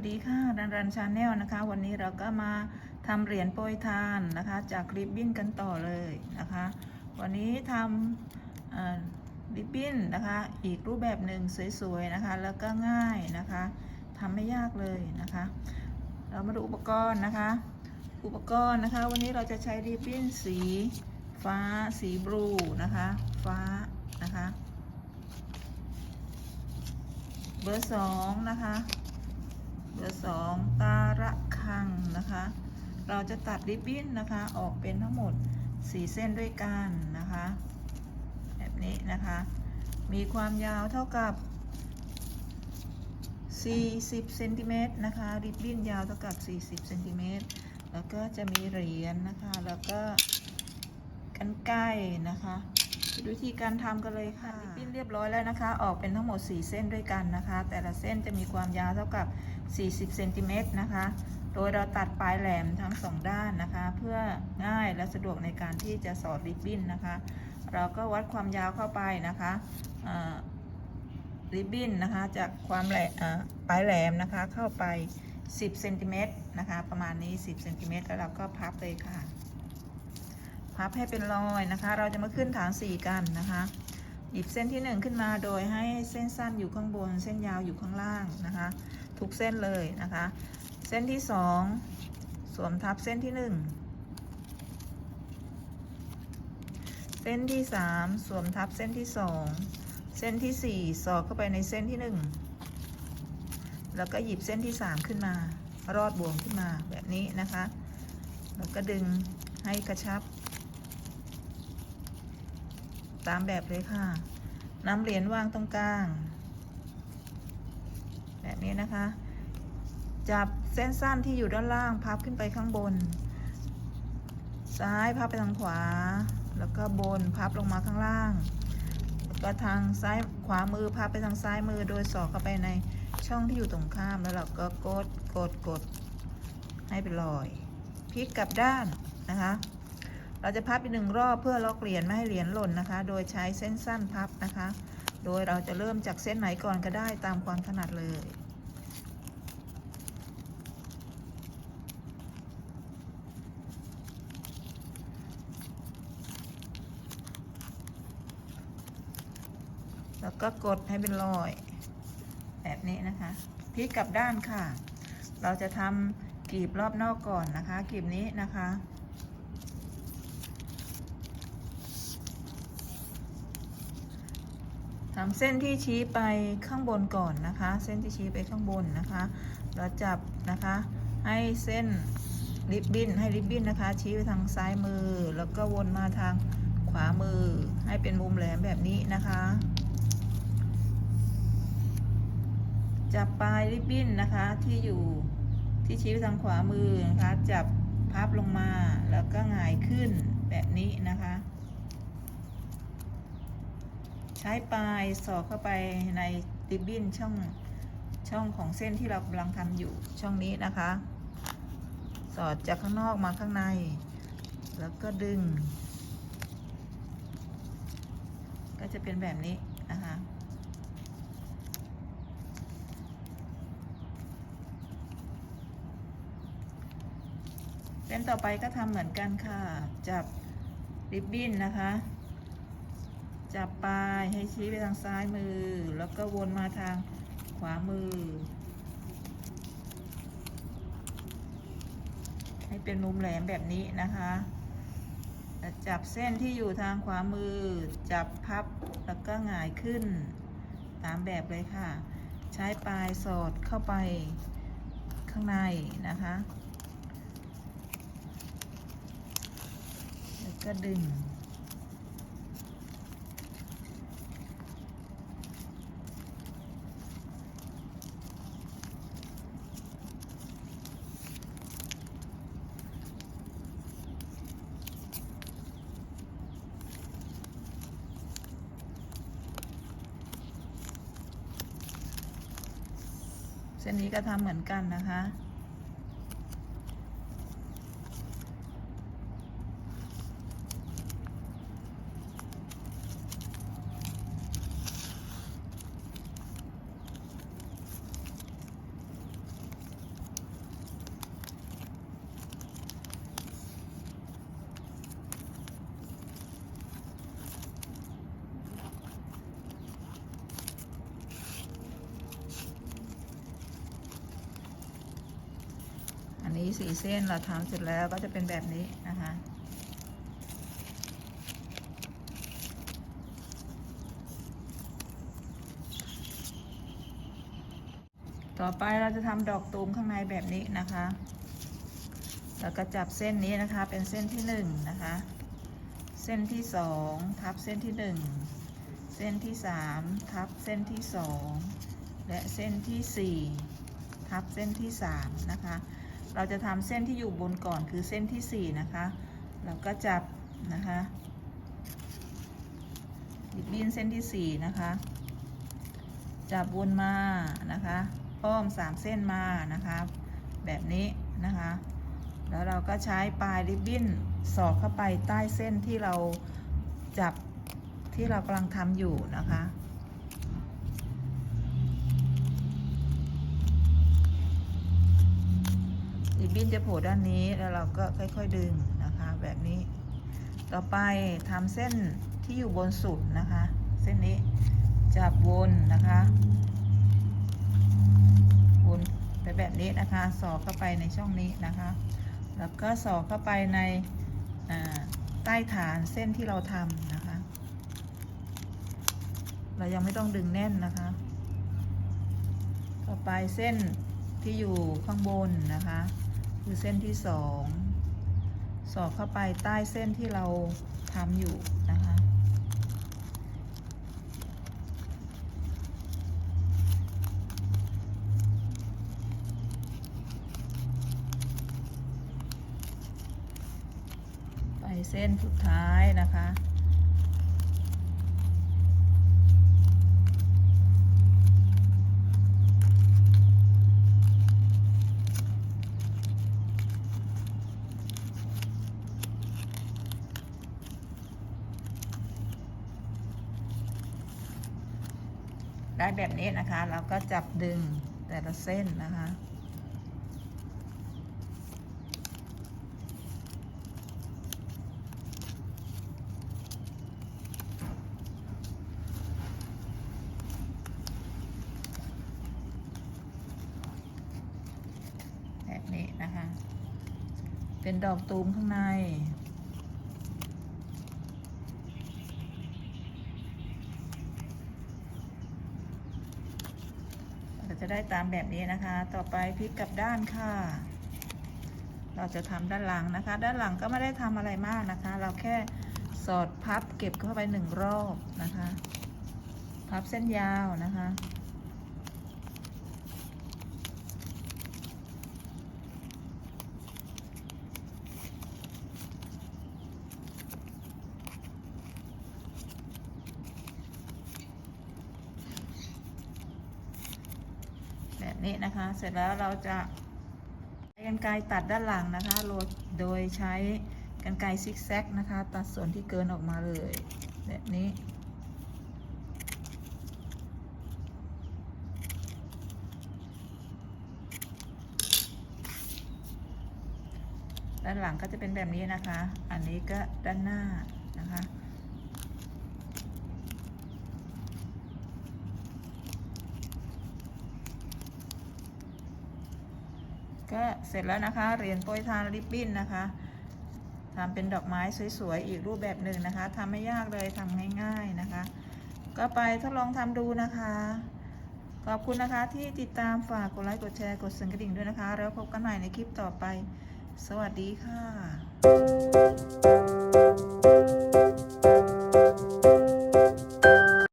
วัสดีค่ะรันรันชาแนลนะคะ วันนี้เราก็มาทำเหรียญโปรยทานนะคะ จากริบบิ้นกันต่อเลยนะคะ วันนี้ทำริบบิ้นนะคะ อีกรูปแบบหนึ่งสวยๆนะคะ แล้วก็ง่ายนะคะทำไม่ยากเลยนะคะ เรามาดูอุปกรณ์นะคะ อุปกรณ์นะคะ วันนี้เราจะใช้ริบบิ้นสีฟ้าสีบลูนะคะ ฟ้านะคะ เบอร์สองนะคะ สองตาระคังนะคะ เราจะตัดริบบิ้นนะคะออกเป็นทั้งหมด4เส้นด้วยกันนะคะ แบบนี้นะคะ มีความยาวเท่ากับ40เซนติเมตรนะคะ ริบบิ้นยาวเท่ากับ40เซนติเมตรแล้วก็จะมีเหรียญนะคะ แล้วก็กันไกล้นะคะดูวิธีการทำกันเลยค่ะ ริบบิ้นเรียบร้อยแล้วนะคะ ออกเป็นทั้งหมด 4 เส้นด้วยกันนะคะ แต่ละเส้นจะมีความยาวเท่ากับ 40เซนติเมตรนะคะ โดยเราตัดปลายแหลมทั้งสองด้านนะคะ เพื่อง่ายและสะดวกในการที่จะสอดริบบิ้นนะคะ เราก็วัดความยาวเข้าไปนะคะริบบิ้นนะคะจากความแหล่ปลายแหลมนะคะเข้าไป 10เซนติเมตรนะคะ ประมาณนี้ 10เซนติเมตรแล้วเราก็พับเลยค่ะ พับให้เป็นรอยนะคะ เราจะมาขึ้นฐานสี่กันนะคะหยิบเส้นที่หนึ่งขึ้นมาโดยให้เส้นสั้นอยู่ข้างบน เส้นยาวอยู่ข้างล่างนะคะ ทุกเส้นเลยนะคะ เส้นที่สองสวมทับเส้นที่หนึ่งเส้นที่สามสวมทับเส้นที่สองเส้นที่สี่สอดเข้าไปในเส้นที่หนึ่งแล้วก็หยิบเส้นที่สามขึ้นมา รอดบ่วงขึ้นมาแบบนี้นะคะ แล้วก็ดึงให้กระชับ ตามแบบเลยค่ะนำเหรียญวางตรงกลาง แบบนี้นะคะ จับเส้นสั้นที่อยู่ด้านล่างพับขึ้นไปข้างบน ซ้ายพับไปทางขวา แล้วก็บนพับลงมาข้างล่างแล้วก็ทางซ้ายขวามือพับไปทางซ้ายมือโดยสอดเข้าไปในช่องที่อยู่ตรงข้ามแล้วเราก็กดกดกดให้เป็นรอยพลิกกลับด้านนะคะ เราจะพับอีกหนึ่งรอบเพื่อล็อกเหรียญไม่ให้เหรียญหล่นนะคะ โดยใช้เส้นสั้นพับนะคะ โดยเราจะเริ่มจากเส้นไหนก่อนก็ได้ตามความถนัดเลย แล้วก็กดให้เป็นรอย แบบนี้นะคะพลิกกลับด้านค่ะ เราจะทำกลีบรอบนอกก่อนนะคะกลีบนี้นะคะ ทำเส้นที่ชี้ไปข้างบนก่อนนะคะ เส้นที่ชี้ไปข้างบนนะคะเราจับนะคะให้เส้นริบบิ้นให้ริบบิ้นนะคะ ชี้ไปทางซ้ายมือ แล้วก็วนมาทางขวามือ ให้เป็นมุมแหลมแบบนี้นะคะจับปลายริบบิ้นนะคะที่อยู่ที่ชี้ไปทางขวามือนะคะ จับพับลงมาแล้วก็หงายขึ้นแบบนี้นะคะ ใช้ปลายสอดเข้าไปในริบบิ้นช่องช่องของเส้นที่เรากำลังทำอยู่ช่องนี้นะคะ สอดจากข้างนอกมาข้างใน แล้วก็ดึง ก็จะเป็นแบบนี้นะคะเส้นต่อไปก็ทำเหมือนกันค่ะ จับริบบิ้นนะคะ จับปลายให้ชี้ไปทางซ้ายมือ แล้วก็วนมาทางขวามือ ให้เป็นมุมแหลมแบบนี้นะคะจับเส้นที่อยู่ทางขวามือ จับพับแล้วก็หงายขึ้น ตามแบบเลยค่ะ ใช้ปลายสอดเข้าไปข้างในนะคะ แล้วก็ดึง เส้นนี้ก็ทำเหมือนกันนะคะ นี้สี่เส้นเราทำเสร็จแล้วก็จะเป็นแบบนี้นะคะต่อไปเราจะทำดอกตูมข้างในแบบนี้นะคะ แล้วก็จับเส้นนี้นะคะเป็นเส้นที่หนึ่งนะคะ เส้นที่สองทับเส้นที่หนึ่งเส้นที่สามทับเส้นที่สองและเส้นที่สี่ทับเส้นที่สามนะคะ เราจะทำเส้นที่อยู่บนก่อนคือเส้นที่สี่นะคะ เราก็จับนะคะบิดบินเส้นที่สี่นะคะ จับวนมานะคะอ้อมสามเส้นมานะคะ แบบนี้นะคะ แล้วเราก็ใช้ปลายริบบิ้นสอดเข้าไปใต้เส้นที่เราจับที่เรากำลังทำอยู่นะคะ บิ้นจะโผล่ด้านนี้แล้วเราก็ค่อยๆดึงนะคะแบบนี้ ต่อไปทำเส้นที่อยู่บนสุดนะคะ เส้นนี้จับวนนะคะวนไปแบบนี้นะคะสอดเข้าไปในช่องนี้นะคะ แล้วก็สอดเข้าไปในใต้ฐานเส้นที่เราทำนะคะ เรายังไม่ต้องดึงแน่นนะคะ ต่อไปเส้นที่อยู่ข้างบนนะคะ คือเส้นที่สองสอดเข้าไปใต้เส้นที่เราทำอยู่นะคะไปเส้นสุดท้ายนะคะ ได้แบบนี้นะคะ เราก็จับดึงแต่ละเส้นนะคะแบบนี้นะคะเป็นดอกตูมข้างใน เราจะ ได้ตามแบบนี้นะคะ ต่อไปพลิกกลับด้านค่ะ เราจะทำด้านหลังนะคะ ด้านหลังก็ไม่ได้ทำอะไรมากนะคะ เราแค่สอดพับเก็บเข้าไปหนึ่งรอบนะคะ พับเส้นยาวนะคะ นี้นะคะ เสร็จแล้วเราจะใช้กันไกรตัดด้านหลังนะคะโรโดยใช้กันไกรซิกแซกนะคะ ตัดส่วนที่เกินออกมาเลยแบบนี้ด้านหลังก็จะเป็นแบบนี้นะคะ อันนี้ก็ด้านหน้านะคะ ก็เสร็จแล้วนะคะเหรียญโปรยทานริบบิ้นนะคะทำเป็นดอกไม้สวยๆอีกรูปแบบหนึ่งนะคะทำไม่ยากเลยทำง่ายๆนะคะ ก็ไปทดลองทำดูนะคะ ขอบคุณนะคะที่ติดตามฝากกดไลค์กดแชร์กดสั่นกระดิ่งด้วยนะคะ แล้วพบกันใหม่ในคลิปต่อไป สวัสดีค่ะ